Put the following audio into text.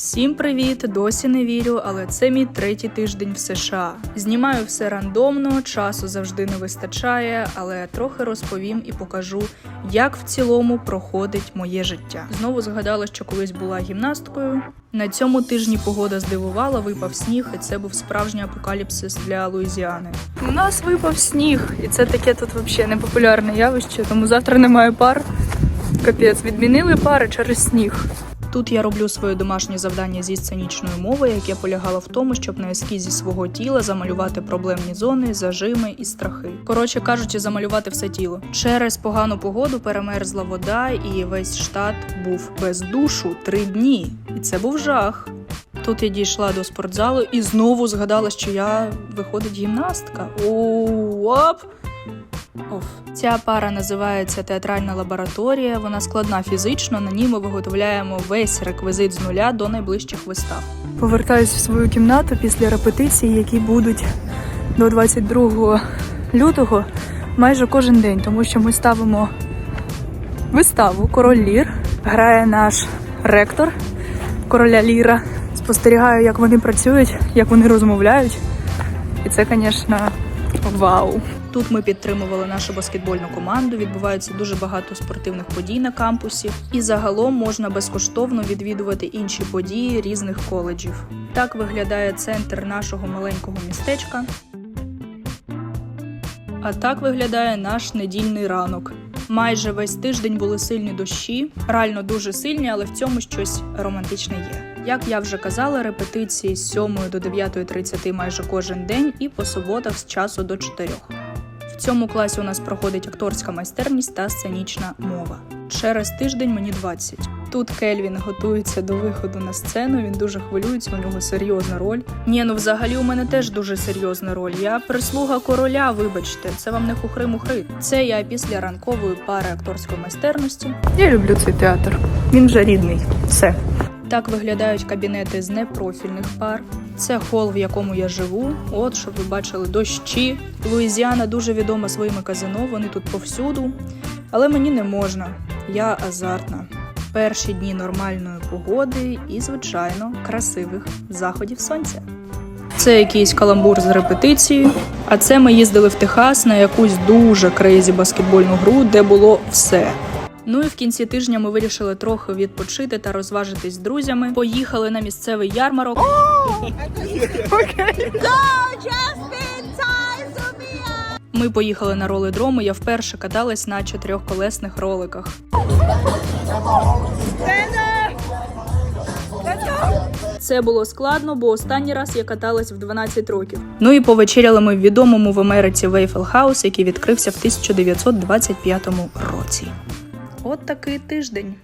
Всім привіт! Досі не вірю, але це мій третій тиждень в США. Знімаю все рандомно, часу завжди не вистачає, але трохи розповім і покажу, як в цілому проходить моє життя. Знову згадала, що колись була гімнасткою. На цьому тижні погода здивувала, випав сніг, і це був справжній апокаліпсис для Луїзіани. У нас випав сніг, і це таке тут взагалі непопулярне явище, тому завтра немає пар. Капець, відмінили пари через сніг. Тут я роблю своє домашнє завдання зі сценічної мови, яке полягало в тому, щоб на ескізі свого тіла замалювати проблемні зони, зажими і страхи. Коротше кажучи, замалювати все тіло. Через погану погоду перемерзла вода, і весь штат був без душу три дні. І це був жах. Тут я дійшла до спортзалу і знову згадала, що я виходить гімнастка. Оп! Оф. Ця пара називається театральна лабораторія. Вона складна фізично. На ній ми виготовляємо весь реквізит з нуля до найближчих вистав. Повертаюсь в свою кімнату після репетицій, які будуть до 22 лютого майже кожен день, тому що ми ставимо виставу Король Лір. Грає наш ректор короля Ліра. Спостерігаю, як вони працюють, як вони розмовляють. І це, звісно, вау. Тут ми підтримували нашу баскетбольну команду. Відбувається дуже багато спортивних подій на кампусі, і загалом можна безкоштовно відвідувати інші події різних коледжів. Так виглядає центр нашого маленького містечка. А так виглядає наш недільний ранок. Майже весь тиждень були сильні дощі, реально дуже сильні, але в цьому щось романтичне є. Як я вже казала, репетиції з 7 до 9.30 майже кожен день і по суботах з часу до 4. В цьому класі у нас проходить акторська майстерність та сценічна мова. Через тиждень мені 20. Тут Кельвін готується до виходу на сцену. Він дуже хвилюється, у нього серйозна роль. Ні, ну взагалі у мене теж дуже серйозна роль. Я прислуга короля, вибачте, це вам не хухри-мухри. Це я після ранкової пари акторської майстерності. Я люблю цей театр. Він вже рідний. Все. Так виглядають кабінети з непрофільних пар. Це хол, в якому я живу. От, щоб ви бачили дощі. Луїзіана дуже відома своїми казино, вони тут повсюду. Але мені не можна. Я азартна. Перші дні нормальної погоди і, звичайно, красивих заходів сонця. Це якийсь каламбур з репетиції. А це ми їздили в Техас на якусь дуже крейзі баскетбольну гру, де було все. Ну і в кінці тижня ми вирішили трохи відпочити та розважитись з друзями. Поїхали на місцевий ярмарок. Ми поїхали на ролидроми. Я вперше каталась на чотирьохколесних роликах. Це було складно, бо останній раз я каталась в 12 років. Ну і повечеряли ми в відомому в Америці Вейфел Хаус, який відкрився в 1925 році. От такий тиждень.